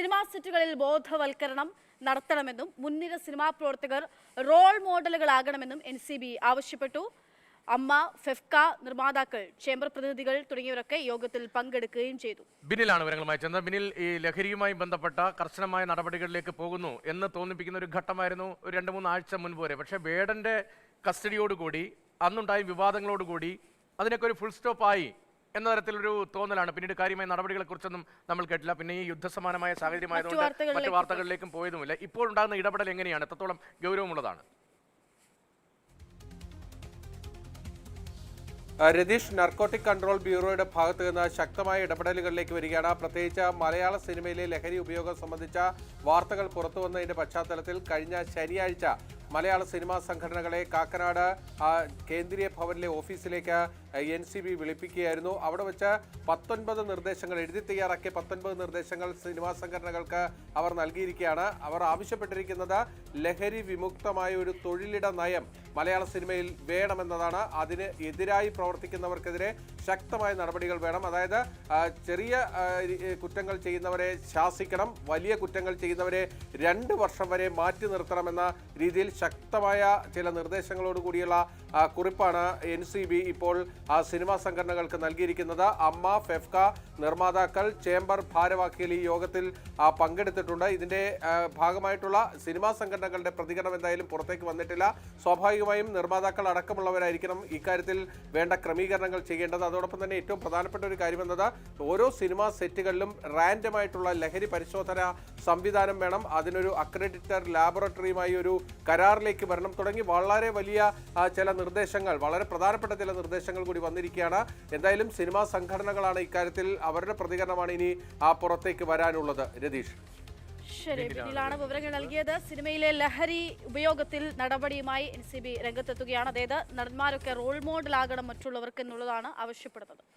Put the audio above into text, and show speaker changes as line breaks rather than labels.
Cinema സെറ്റുകളിൽ ബോധവൽക്കരണം നടത്തണമെന്നും മുൻനിര സിനിമാ പ്രവർത്തകർ റോൾ മോഡലുകളാകണമെന്നും എൻ സി ബി ആവശ്യപ്പെട്ടു. അമ്മ ഫെഫ്ക നിർമ്മാതാക്കൾ ചേംബർ പ്രതിനിധികൾ തുടങ്ങിയവരൊക്കെ യോഗത്തിൽ പങ്കെടുക്കുകയും ചെയ്തു.
ബിനിലാണ് വിവരങ്ങളുമായി ചെന്നത്. ബിനിൽ ഈ ലഹരിയുമായി ബന്ധപ്പെട്ട കർശനമായ നടപടികളിലേക്ക് പോകുന്നു എന്ന് തോന്നിപ്പിക്കുന്ന ഒരു ഘട്ടമായിരുന്നു ഒരു രണ്ട് മൂന്ന് ആഴ്ച മുൻപ് വരെ. പക്ഷേ വേടന്റെ കസ്റ്റഡിയോടുകൂടി അന്നുണ്ടായ വിവാദങ്ങളോടുകൂടി അതിനൊക്കെ ഒരു ഫുൾ സ്റ്റോപ്പ് ആയി. എന്ന തരത്തിലൊരു തോന്നലാണ്. പിന്നീട് കാര്യമായ നടപടികളെ കുറിച്ചൊന്നും നമ്മൾ കേട്ടില്ല. പിന്നെ ഈ യുദ്ധസമാനമായ സാഹചര്യമായതുകൊണ്ട് മറ്റു
വാർത്തകളിലേക്കും
പോയതുമില്ല. ഇപ്പോൾ ഉണ്ടാകുന്ന ഇടപെടൽ എങ്ങനെയാണ്? എത്രത്തോളം ഗൗരവമുള്ളതാണ്?
രതീഷ് നർക്കോട്ടിക് കൺട്രോൾ ബ്യൂറോയുടെ ഭാഗത്തു നിന്ന് ശക്തമായ ഇടപെടലുകളിലേക്ക് വരികയാണ്. പ്രത്യേകിച്ച് മലയാള സിനിമയിലെ ലഹരി ഉപയോഗം സംബന്ധിച്ച വാർത്തകൾ പുറത്തുവന്നതിന്റെ പശ്ചാത്തലത്തിൽ കഴിഞ്ഞ ശനിയാഴ്ച മലയാള സിനിമാ സംഘടനകളെ കാക്കനാട് കേന്ദ്രീയ ഭവനിലെ ഓഫീസിലേക്ക് എൻ സി ബി വിളിപ്പിക്കുകയായിരുന്നു. അവിടെ വെച്ച് പത്തൊൻപത് നിർദ്ദേശങ്ങൾ എഴുതി തയ്യാറാക്കിയ പത്തൊൻപത് നിർദ്ദേശങ്ങൾ സിനിമാ സംഘടനകൾക്ക് അവർ നൽകിയിരിക്കുകയാണ്. അവർ ആവശ്യപ്പെട്ടിരിക്കുന്നത് ലഹരി വിമുക്തമായ ഒരു തൊഴിലിട നയം മലയാള സിനിമയിൽ വേണമെന്നതാണ്. അതിന് എതിരായി പ്രവർത്തിക്കുന്നവർക്കെതിരെ ശക്തമായ നടപടികൾ വേണം. അതായത് ചെറിയ കുറ്റങ്ങൾ ചെയ്യുന്നവരെ ശാസിക്കണം. വലിയ കുറ്റങ്ങൾ ചെയ്യുന്നവരെ രണ്ട് വർഷം വരെ മാറ്റി നിർത്തണമെന്ന രീതിയിൽ ശക്തമായ ചില നിർദ്ദേശങ്ങളോട് കൂടിയുള്ള കുറിപ്പാണ് എൻ സി ബി ഇപ്പോൾ സിനിമാ സംഘടനകൾക്ക് നൽകിയിരിക്കുന്നത്. അമ്മ ഫെഫ്ക നിർമ്മാതാക്കൾ ചേംബർ ഭാരവാഹികൾ ഈ യോഗത്തിൽ പങ്കെടുത്തിട്ടുണ്ട്. ഇതിന്റെ ഭാഗമായിട്ടുള്ള സിനിമാ സംഘടനകളുടെ പ്രതികരണം എന്തായാലും പുറത്തേക്ക് വന്നിട്ടില്ല. സ്വാഭാവികമായും നിർമ്മാതാക്കൾ അടക്കമുള്ളവരായിരിക്കണം ഇക്കാര്യത്തിൽ വേണ്ട ക്രമീകരണങ്ങൾ ചെയ്യേണ്ടത്. അതോടൊപ്പം തന്നെ ഏറ്റവും പ്രധാനപ്പെട്ട ഒരു കാര്യം എന്നത് ഓരോ സിനിമാ സെറ്റുകളിലും റാൻഡമായിട്ടുള്ള ലഹരി പരിശോധന സംവിധാനം വേണം. അതിനൊരു അക്രഡിറ്റർ ലാബോറട്ടറിയുമായി ഒരു കരാറിലേക്ക് വരണം. തുടങ്ങി വളരെ വലിയ ചില നിർദ്ദേശങ്ങൾ വളരെ പ്രധാനപ്പെട്ട ചില നിർദ്ദേശങ്ങൾ കൂടി വന്നിരിക്കുകയാണ്. എന്തായാലും സിനിമാ സംഘടനകളാണ് ഇക്കാര്യത്തിൽ അവരുടെ പ്രതികരണമാണ് ഇനി പുറത്തേക്ക് വരാനുള്ളത്. രതീഷ്.
ശരി ഇതിലാണ് വിവരങ്ങൾ നൽകിയത്. സിനിമയിലെ ലഹരി ഉപയോഗത്തിൽ നടപടിയുമായി എൻ സി ബി രംഗത്തെത്തുകയാണ്. അതായത് നടന്മാരൊക്കെ റോൾ മോഡലാകണം മറ്റുള്ളവർക്ക് എന്നുള്ളതാണ് ആവശ്യപ്പെടുന്നത്.